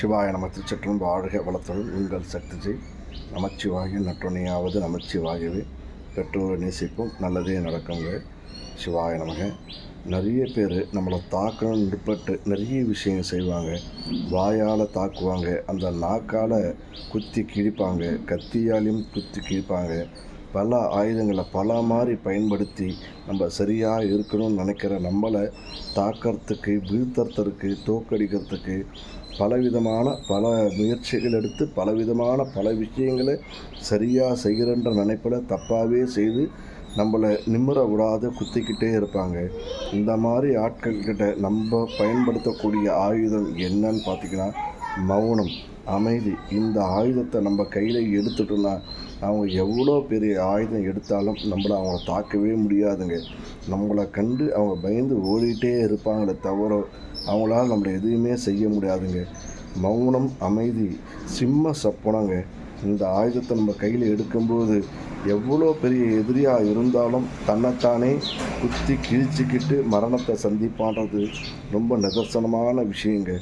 சிவாய நம திருச்சற்றம் வாழ்க வளத்துடன் உங்கள் சக்திஜி நமச்சிவாய நற்றுணையாவது நமச்சிவாயவே. பெற்றோரை நேசிப்போம் நல்லதே நடக்குங்க. சிவாய நமக. நிறைய பேர் நம்மளை தாக்கணும்னு நிற்பட்டு நிறைய விஷயங்கள் செய்வாங்க. வாயால் தாக்குவாங்க. அந்த நாக்கால் குத்தி கிழிப்பாங்க. கத்தியாலையும் குத்தி கிழிப்பாங்க. பல ஆயுதங்களை பல மாதிரி பயன்படுத்தி நம்ம சரியாக இருக்கணும்னு நினைக்கிற நம்மளை தாக்கறதுக்கு வீழ்த்துறதுக்கு தோக்கடிக்கிறதுக்கு பலவிதமான பல முயற்சிகள் எடுத்து பலவிதமான பல விஷயங்களை சரியாக செய்கிறன்ற நினைப்பில் தப்பாகவே செய்து நம்மளை நிம்மற விடாத குத்திக்கிட்டே இருப்பாங்க. இந்த மாதிரி ஆட்கள்கிட்ட நம்ம பயன்படுத்தக்கூடிய ஆயுதம் என்னன்னு பார்த்திங்கன்னா மௌனம். அமைதி. இந்த ஆயுதத்தை நம்ம கையில் எடுத்துட்டோம்னா அவங்க எவ்வளோ பெரிய ஆயுதம் எடுத்தாலும் நம்மளை அவங்கள தாக்கவே முடியாதுங்க. நம்மளை கண்டு அவங்க பயந்து ஓடிட்டே இருப்பாங்களே தவிர அவங்களால நம்மளை எதுவுமே செய்ய முடியாதுங்க. மௌனம் அமைதி சிம்ம சப்பனங்க. இந்த ஆயுதத்தை நம்ம கையில் எடுக்கும்போது எவ்வளோ பெரிய எதிரியாக இருந்தாலும் தன்னைத்தானே குத்தி கிழிச்சிக்கிட்டு மரணத்தை சந்திப்பான்றது ரொம்ப நிதர்சனமான விஷயங்க.